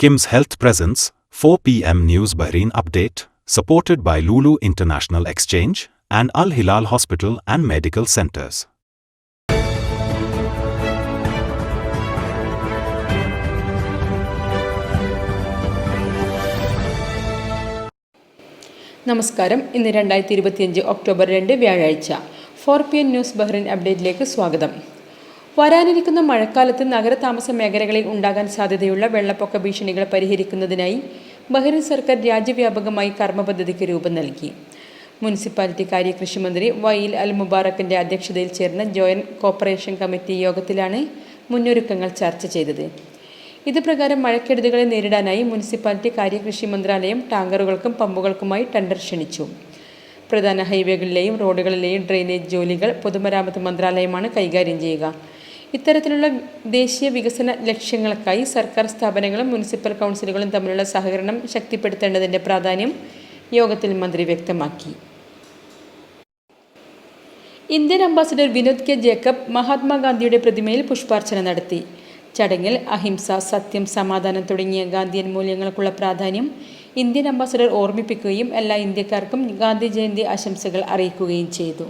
Kim's Health Presence, 4 p.m. News Bahrain Update, supported by Lulu International Exchange and Al Hilal Hospital and Medical Centers. നമസ്കാരം ഇന്ന് രണ്ടായിരത്തി ഇരുപത്തിയഞ്ച് October രണ്ട് വ്യാഴാഴ്ച four P N news Bahrain അപ്ഡേറ്റിലേക്ക് സ്വാഗതം വരാനിരിക്കുന്ന മഴക്കാലത്ത് നഗരതാമസ മേഖലകളിൽ ഉണ്ടാകാൻ സാധ്യതയുള്ള വെള്ളപ്പൊക്ക ഭീഷണികൾ പരിഹരിക്കുന്നതിനായി ബഹ്റിൻ സർക്കാർ രാജ്യവ്യാപകമായി കർമ്മപദ്ധതിക്ക് രൂപം നൽകി. മുനിസിപ്പാലിറ്റി കാര്യ കൃഷിമന്ത്രി വൈൽ അൽ മുബാറക്കിന്റെ അധ്യക്ഷതയിൽ ചേർന്ന ജോയിന്റ് കോപ്പറേഷൻ കമ്മിറ്റി യോഗത്തിലാണ് മുന്നൊരുക്കങ്ങൾ ചർച്ച ചെയ്തത്. ഇത് പ്രകാരം മഴക്കെടുതികളെ നേരിടാനായി മുനിസിപ്പാലിറ്റി കാര്യകൃഷി മന്ത്രാലയം ടാങ്കറുകൾക്കും പമ്പുകൾക്കുമായി ടെൻഡർ ക്ഷണിച്ചു. പ്രധാന ഹൈവേകളിലെയും റോഡുകളിലെയും ഡ്രെയിനേജ് ജോലികൾ പൊതുമരാമത്ത് മന്ത്രാലയമാണ് കൈകാര്യം ചെയ്യുക. ഇത്തരത്തിലുള്ള ദേശീയ വികസന ലക്ഷ്യങ്ങൾക്കായി സർക്കാർ സ്ഥാപനങ്ങളും മുനിസിപ്പൽ കൗൺസിലുകളും തമ്മിലുള്ള സഹകരണം ശക്തിപ്പെടുത്തേണ്ടതിന്റെ പ്രാധാന്യം യോഗത്തിൽ മന്ത്രി വ്യക്തമാക്കി. Indian ambassador Vinod K. Jacob മഹാത്മാഗാന്ധിയുടെ പ്രതിമയിൽ പുഷ്പാർച്ചന നടത്തി. ചടങ്ങിൽ അഹിംസ സത്യം സമാധാനം തുടങ്ങിയ ഗാന്ധിയൻ മൂല്യങ്ങൾക്കുള്ള പ്രാധാന്യം ഇന്ത്യൻ അംബാസിഡർ ഓർമ്മിപ്പിക്കുകയും എല്ലാ ഇന്ത്യക്കാർക്കും ഗാന്ധി ജയന്തി ആശംസകൾ അറിയിക്കുകയും ചെയ്തു.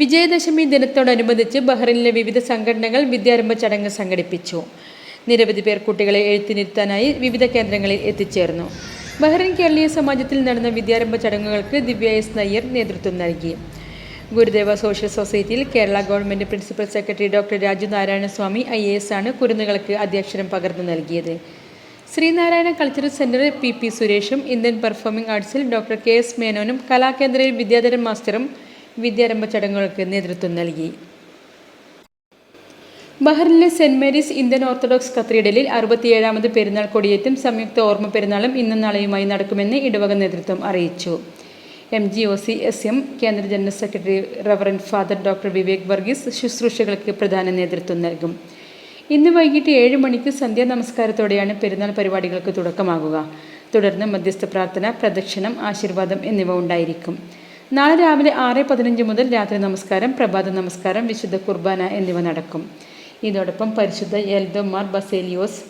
വിജയദശമി ദിനത്തോടനുബന്ധിച്ച് ബഹ്റിനിലെ വിവിധ സംഘടനകൾ വിദ്യാരംഭ ചടങ്ങ് സംഘടിപ്പിച്ചു. നിരവധി പേർ കുട്ടികളെ എഴുത്തിനിരുത്താനായി വിവിധ കേന്ദ്രങ്ങളിൽ എത്തിച്ചേർന്നു. ബഹ്റിൻ കേരളീയ സമാജത്തിൽ നടന്ന വിദ്യാരംഭ ചടങ്ങുകൾക്ക് ദിവ്യ എസ് നയ്യർ നേതൃത്വം നൽകി. ഗുരുദേവ സോഷ്യൽ സൊസൈറ്റിയിൽ Kerala government principal secretary doctor Raju Narayana Swamy I A S ആണ് കുരുന്നുകൾക്ക് അധ്യക്ഷരം പകർന്നു നൽകിയത്. ശ്രീനാരായണ കൾച്ചറൽ സെന്ററിൽ പി പി സുരേഷും ഇന്ത്യൻ പെർഫോമിംഗ് ആർട്സിൽ ഡോക്ടർ കെ എസ് മേനോനും കലാകേന്ദ്രയിൽ വിദ്യാധരൻ മാസ്റ്ററും വിദ്യാരംഭ ചടങ്ങുകൾക്ക് നേതൃത്വം നൽകി. ബഹ്റിനിലെ സെന്റ് മേരീസ് ഇന്ത്യൻ ഓർത്തഡോക്സ് കത്തീഡ്രലിൽ അറുപത്തിയേഴാമത് പെരുന്നാൾ കൊടിയേറ്റും സംയുക്ത ഓർമ്മ പെരുന്നാളും ഇന്നും നാളെയുമായി നടക്കുമെന്ന് ഇടവക നേതൃത്വം അറിയിച്ചു. M G O C S M കേന്ദ്ര general secretary reverend father doctor Vivek Varghese ശുശ്രൂഷകൾക്ക് പ്രധാന നേതൃത്വം നൽകും. ഇന്ന് വൈകിട്ട് ഏഴ് മണിക്ക് സന്ധ്യാ നമസ്കാരത്തോടെയാണ് പെരുന്നാൾ പരിപാടികൾക്ക് തുടക്കമാകുക. തുടർന്ന് മധ്യസ്ഥ പ്രാർത്ഥന പ്രദക്ഷിണം ആശീർവാദം എന്നിവ ഉണ്ടായിരിക്കും. നാളെ രാവിലെ ആറ് പതിനഞ്ച് മുതൽ രാത്രി നമസ്കാരം പ്രഭാത നമസ്കാരം വിശുദ്ധ കുർബാന എന്നിവ നടക്കും. ഇതോടൊപ്പം പരിശുദ്ധ എൽദോമാർ ബസേലിയോസ്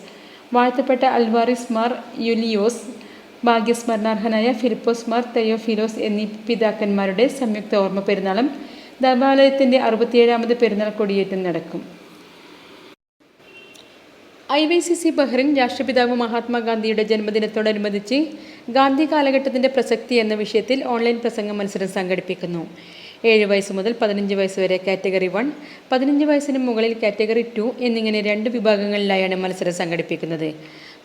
വാഴ്ത്തപ്പെട്ട അൽവാറിസ് മാർ യുലിയോസ് ഭാഗ്യസ്മരണാർഹനായ ഫിലിപ്പോസ് മാർ തെയോഫിലോസ് എന്നീ പിതാക്കന്മാരുടെ സംയുക്ത ഓർമ്മ പെരുന്നാളും ദേവാലയത്തിന്റെ അറുപത്തിയേഴാമത് പെരുന്നാൾ കൊടിയേറ്റം നടക്കും. I Y C C Bahrain രാഷ്ട്രപിതാവ് മഹാത്മാഗാന്ധിയുടെ ജന്മദിനത്തോടനുബന്ധിച്ച് ഗാന്ധി കാലഘട്ടത്തിന്റെ പ്രസക്തി എന്ന വിഷയത്തിൽ ഓൺലൈൻ പ്രസംഗ മത്സരം സംഘടിപ്പിക്കുന്നു. ഏഴ് വയസ്സ് മുതൽ പതിനഞ്ച് വയസ്സ് വരെ കാറ്റഗറി വൺ പതിനഞ്ച് വയസ്സിന് മുകളിൽ കാറ്റഗറി ടു എന്നിങ്ങനെ രണ്ട് വിഭാഗങ്ങളിലായാണ് മത്സരം സംഘടിപ്പിക്കുന്നത്.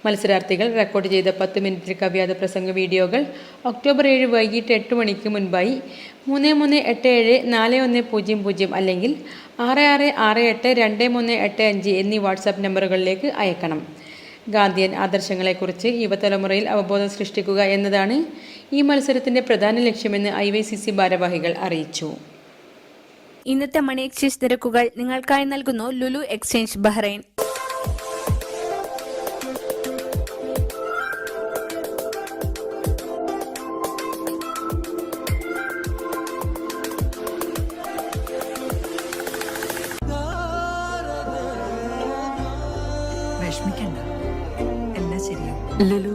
മത്സരാർത്ഥികൾ റെക്കോർഡ് ചെയ്ത പത്ത് മിനിറ്റ് കവ്യാത പ്രസംഗ വീഡിയോകൾ ഒക്ടോബർ ഏഴ് വൈകിട്ട് എട്ട് മണിക്ക് മുൻപായി മൂന്ന് മൂന്ന് എട്ട് ഏഴ് നാല് ഒന്ന് പൂജ്യം പൂജ്യം അല്ലെങ്കിൽ ആറ് ആറ് ആറ് എട്ട് രണ്ട് മൂന്ന് എട്ട് അഞ്ച് എന്നീ വാട്സാപ്പ് നമ്പറുകളിലേക്ക് അയക്കണം. ഗാന്ധിയൻ ആദർശങ്ങളെക്കുറിച്ച് യുവതലമുറയിൽ അവബോധം സൃഷ്ടിക്കുക എന്നതാണ് ഈ മത്സരത്തിന്റെ പ്രധാന ലക്ഷ്യമെന്ന് ഐ വൈ സി സി ഭാരവാഹികൾ അറിയിച്ചു. ഇന്നത്തെ മണി എക്സ്ചേഞ്ച് നിരക്കുകൾ നിങ്ങൾക്കായി നൽകുന്നു ലുലു എക്സ്ചേഞ്ച് ബഹ്റൈൻ. లులు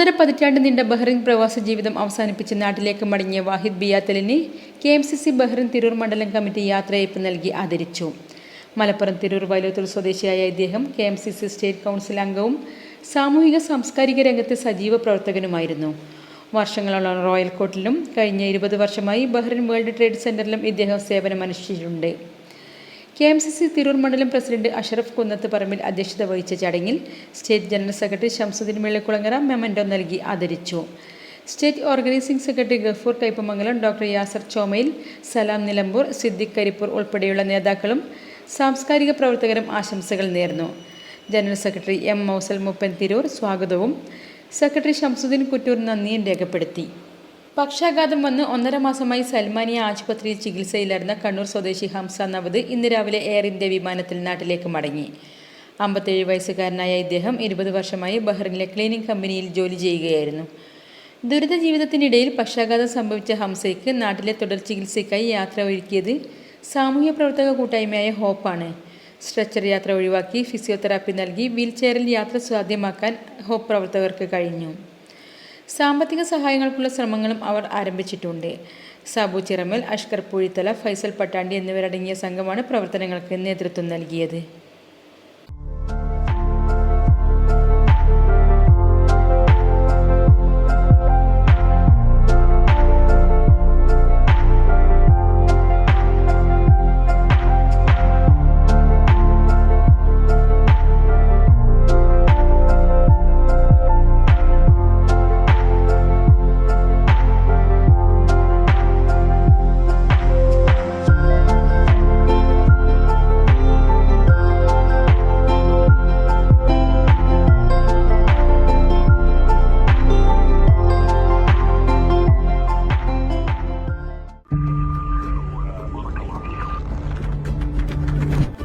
മൂന്നര പതിറ്റാണ്ട് നീണ്ട ബഹ്റിൻ പ്രവാസ ജീവിതം അവസാനിപ്പിച്ച് നാട്ടിലേക്ക് മടങ്ങിയ Wahid ബിയാത്തലിനെ K M C C Bahrain Tirur മണ്ഡലം കമ്മിറ്റി യാത്രയയപ്പ് നൽകി ആദരിച്ചു. മലപ്പുറം തിരൂർ വൈലോത്തൂർ സ്വദേശിയായ ഇദ്ദേഹം K M C C state council അംഗവും സാമൂഹിക സാംസ്കാരിക രംഗത്തെ സജീവ പ്രവർത്തകനുമായിരുന്നു. വർഷങ്ങളോളം റോയൽ കോട്ടിലും കഴിഞ്ഞ ഇരുപത് വർഷമായി ബഹ്റിൻ വേൾഡ് ട്രേഡ് സെന്ററിലും ഇദ്ദേഹം സേവനമനുഷ്ഠിച്ചിട്ടുണ്ട്. K M C C Tirur മണ്ഡലം പ്രസിഡന്റ് അഷറഫ് കുന്നത്ത് പറമ്പിൽ അധ്യക്ഷത വഹിച്ച ചടങ്ങിൽ state general secretary Shamsuddin Vellikulangara memento നൽകി ആദരിച്ചു. State organising secretary Gafoor Kaipamangalam doctor Yasar Chomayil Salam Nilambur Siddique Karipur ഉൾപ്പെടെയുള്ള നേതാക്കളും സാംസ്കാരിക പ്രവർത്തകരും ആശംസകൾ നേർന്നു. General secretary M Mousal Muppan Tirur സ്വാഗതവും സെക്രട്ടറി ഷംസുദ്ദീൻ കുറ്റൂർ നന്ദിയും രേഖപ്പെടുത്തി. പക്ഷാഘാതം വന്ന് ഒന്നര മാസമായി സൽമാനിയ ആശുപത്രിയിൽ ചികിത്സയിലായിരുന്ന കണ്ണൂർ സ്വദേശി ഹംസ നവദ് ഇന്ന് രാവിലെ എയർ ഇന്ത്യ വിമാനത്തിൽ നാട്ടിലേക്ക് മടങ്ങി. അമ്പത്തേഴ് വയസ്സുകാരനായ ഇദ്ദേഹം ഇരുപത് വർഷമായി ബഹ്റിനിലെ ക്ലീനിംഗ് കമ്പനിയിൽ ജോലി ചെയ്യുകയായിരുന്നു. ദുരിത ജീവിതത്തിനിടയിൽ പക്ഷാഘാതം സംഭവിച്ച ഹംസയ്ക്ക് നാട്ടിലെ തുടർ ചികിത്സയ്ക്കായി യാത്ര ഒരുക്കിയത് സാമൂഹ്യ പ്രവർത്തക കൂട്ടായ്മയായ ഹോപ്പാണ്. സ്ട്രെച്ചർ യാത്ര ഒഴിവാക്കി ഫിസിയോതെറാപ്പി നൽകി വീൽചെയറിൽ യാത്ര സാധ്യമാക്കാൻ ഹോപ്പ് പ്രവർത്തകർക്ക് കഴിഞ്ഞു. സാമ്പത്തിക സഹായങ്ങൾക്കുള്ള ശ്രമങ്ങളും അവർ ആരംഭിച്ചിട്ടുണ്ട്. സാബു ചിറമൽ അഷ്കർ പൂഴിത്തല ഫൈസൽ പട്ടാണ്ടി എന്നിവരടങ്ങിയ സംഘമാണ് പ്രവർത്തനങ്ങൾക്ക് നേതൃത്വം നൽകിയത്.